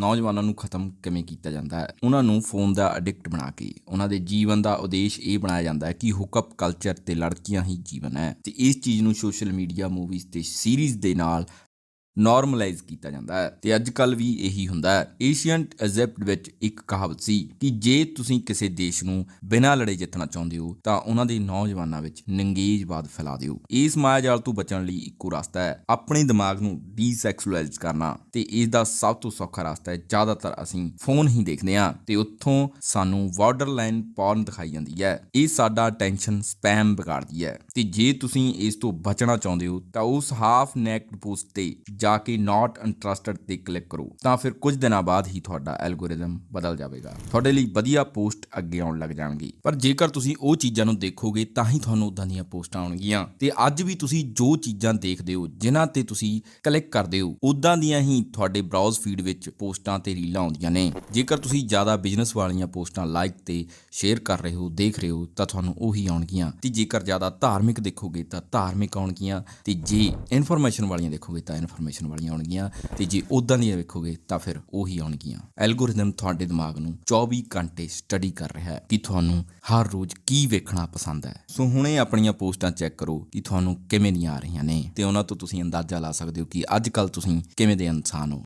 ਨੌਜਵਾਨਾਂ ਨੂੰ ਖਤਮ ਕਿਵੇਂ ਕੀਤਾ ਜਾਂਦਾ ਹੈ? ਉਹਨਾਂ ਨੂੰ ਫੋਨ ਦਾ ਐਡਿਕਟ ਬਣਾ ਕੇ, ਉਹਨਾਂ ਦੇ ਜੀਵਨ ਦਾ ਉਦੇਸ਼ ਇਹ ਬਣਾਇਆ ਜਾਂਦਾ ਹੈ ਕਿ ਹੁਕਅਪ ਕਲਚਰ ਤੇ ਲੜਕੀਆਂ ਹੀ ਜੀਵਨ ਹੈ। ਤੇ ਇਸ ਚੀਜ਼ ਨੂੰ ਸੋਸ਼ਲ ਮੀਡੀਆ ਮੂਵੀਜ਼ ਤੇ ਸੀਰੀਜ਼ ਦੇ ਨਾਲ ਨਾਰਮਲਾਈਜ਼ ਕੀਤਾ ਜਾਂਦਾ ਹੈ। ਤੇ ਅੱਜ ਕੱਲ ਵੀ ਇਹੀ ਹੁੰਦਾ ਹੈ। ਏਸ਼ੀਅੰਟ ਇਜਿਪਟ ਵਿੱਚ ਇੱਕ ਕਹਾਵਤ ਸੀ ਕਿ ਜੇ ਤੁਸੀਂ ਕਿਸੇ ਦੇਸ਼ ਨੂੰ ਬਿਨਾਂ ਲੜੇ ਜਿੱਤਣਾ ਚਾਹੁੰਦੇ ਹੋ, ਤਾਂ ਉਹਨਾਂ ਦੇ ਨੌਜਵਾਨਾਂ ਵਿੱਚ ਨੰਗੇਜਵਾਦ ਫੈਲਾ ਦਿਓ। ਇਸ ਮਾਇਆਜਾਲ ਤੋਂ ਬਚਣ ਲਈ ਇੱਕੋ ਰਸਤਾ ਹੈ। ਆਪਣੇ ਦਿਮਾਗ ਨੂੰ ਡੀਸੈਕਸੁਅਲਾਈਜ਼ ਕਰਨਾ। ਤੇ ਇਸ ਦਾ ਸਭ ਤੋਂ ਸੌਖਾ ਰਸਤਾ ਹੈ। ਜ਼ਿਆਦਾਤਰ ਅਸੀਂ ਫੋਨ ਹੀ ਦੇਖਦੇ ਹਾਂ ਤੇ ਉੱਥੋਂ ਸਾਨੂੰ ਬਾਰਡਰਲਾਈਨ ਪੌਰਨ ਦਿਖਾਈ ਜਾਂਦੀ ਹੈ। ਇਹ ਸਾਡਾ ਟੈਨਸ਼ਨ ਸਪੈਮ ਵਿਗਾੜਦੀ ਹੈ। ਤੇ ਜੇ ਤੁਸੀਂ ਇਸ ਤੋਂ ਬਚਣਾ ਚਾਹੁੰਦੇ ਹੋ, ਤਾਂ ਉਸ ਹਾਫ ਨੈਕਡ ਪੋਸਟ ਤੇ ਜਾ ਕੇ ਨਾਟ ਇੰਟਰਸਟਡ ਤੇ ਕਲਿੱਕ ਕਰੋ, ਤਾਂ ਫਿਰ ਕੁਝ ਦਿਨਾਂ ਬਾਅਦ ਹੀ ਤੁਹਾਡਾ ਐਲਗੋਰਿਦਮ ਬਦਲ ਜਾਵੇਗਾ। ਤੁਹਾਡੇ ਲਈ ਵਧੀਆ ਪੋਸਟ ਅੱਗੇ ਆਉਣ ਲੱਗ ਜਾਣਗੇ। ਪਰ ਜੇਕਰ ਤੁਸੀਂ ਉਹ ਚੀਜ਼ਾਂ ਨੂੰ ਦੇਖੋਗੇ, ਤਾਂ ਹੀ ਤੁਹਾਨੂੰ ਉਦਾਂ ਦੀਆਂ ਪੋਸਟਾਂ ਆਉਣਗੀਆਂ। ਤੇ ਅੱਜ ਵੀ ਤੁਸੀਂ ਜੋ ਚੀਜ਼ਾਂ ਦੇਖਦੇ ਹੋ, ਜਿਨ੍ਹਾਂ ਤੇ ਤੁਸੀਂ ਕਲਿੱਕ ਕਰਦੇ ਹੋ ਉਦਾਂ ਦੀਆਂ ਹੀ ਤੁਹਾਡੇ ਬ੍ਰਾਊਜ਼ ਫੀਡ ਵਿੱਚ ਪੋਸਟਾਂ ਤੇ ਰੀਲਾਂ ਆਉਂਦੀਆਂ ਨੇ। ਜੇਕਰ ਤੁਸੀਂ ਜ਼ਿਆਦਾ ਬਿਜ਼ਨਸ ਵਾਲੀਆਂ ਪੋਸਟਾਂ ਲਾਈਕ ਤੇ ਸ਼ੇਅਰ ਕਰ ਰਹੇ ਹੋ, ਦੇਖ ਰਹੇ ਹੋ, ਤਾਂ ਤੁਹਾਨੂੰ ਉਹੀ ਆਉਣਗੀਆਂ। ਤੇ ਜੇਕਰ ਜ਼ਿਆਦਾ ਧਾਰਮਿਕ ਦੇਖੋਗੇ, ਤਾਂ ਧਾਰਮਿਕ ਆਉਣਗੀਆਂ। ਤੇ ਜੇ ਇਨਫੋਰਮੇਸ਼ਨ ਵਾਲੀਆਂ ਦੇਖੋਗੇ, ਤਾਂ ਇਨਫੋਰਮੇਸ਼ਨ ਇਨਫੋਰਮੇਸ਼ਨ ਵਾਲੀਆਂ ਆਉਣਗੀਆਂ ਤੇ ਜੇ ਉਦਾਂ ਦੀਆਂ ਵੇਖੋਗੇ ਤਾਂ ਫਿਰ ਉਹੀ ਆਉਣਗੀਆਂ। ਐਲਗੋਰਿਦਮ ਤੁਹਾਡੇ ਦਿਮਾਗ ਨੂੰ 24 ਘੰਟੇ ਸਟੱਡੀ ਕਰ ਰਿਹਾ ਹੈ ਕਿ ਤੁਹਾਨੂੰ ਹਰ ਰੋਜ਼ ਕੀ ਵੇਖਣਾ ਪਸੰਦ ਹੈ। ਸੋ ਹੁਣੇ ਆਪਣੀਆਂ ਪੋਸਟਾਂ ਚੈੱਕ ਕਰੋ ਕਿ ਤੁਹਾਨੂੰ ਕਿਵੇਂ ਦੀਆਂ ਆ ਰਹੀਆਂ ਨੇ ਤੇ ਉਹਨਾਂ ਤੋਂ ਤੁਸੀਂ ਅੰਦਾਜ਼ਾ ਲਾ ਸਕਦੇ ਹੋ ਕਿ ਅੱਜ ਕੱਲ ਤੁਸੀਂ ਕਿਵੇਂ ਦੇ ਇਨਸਾਨ ਹੋ।